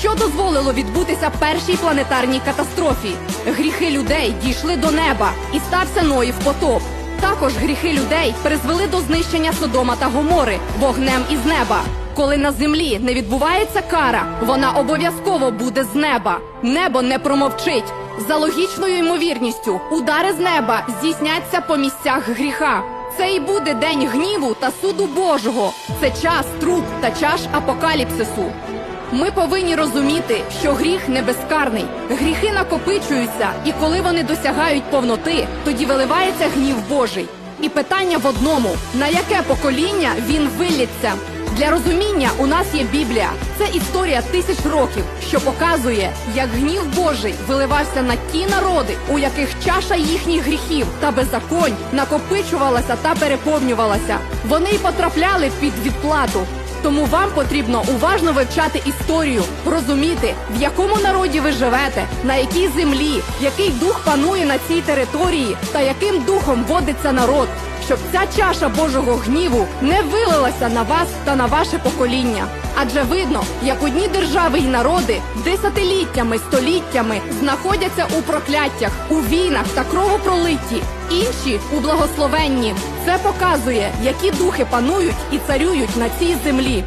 Що дозволило відбутися першій планетарній катастрофі? Гріхи людей дійшли до неба і стався Ноїв потоп. Також гріхи людей призвели до знищення Содома та Гомори вогнем із неба. Коли на землі не відбувається кара, вона обов'язково буде з неба. Небо не промовчить. За логічною ймовірністю, удари з неба здійсняться по місцях гріха. Це і буде день гніву та суду Божого. Це час труп та чаш апокаліпсису. Ми повинні розуміти, що гріх не безкарний. Гріхи накопичуються, і коли вони досягають повноти, тоді виливається гнів Божий. І питання в одному: на яке покоління він виллється? Для розуміння у нас є Біблія. Це історія тисяч років, що показує, як гнів Божий виливався на ті народи, у яких чаша їхніх гріхів та беззаконь накопичувалася та переповнювалася. Вони й потрапляли під відплату. Тому вам потрібно уважно вивчати історію, розуміти, в якому народі ви живете, на якій землі, який дух панує на цій території та яким духом водиться народ, щоб ця чаша Божого гніву не вилилася на вас та на ваше покоління. Адже видно, як одні держави й народи десятиліттями, століттями знаходяться у прокляттях, у війнах та кровопролитті, інші у благословенні. Це показує, які духи панують і царюють на цій землі.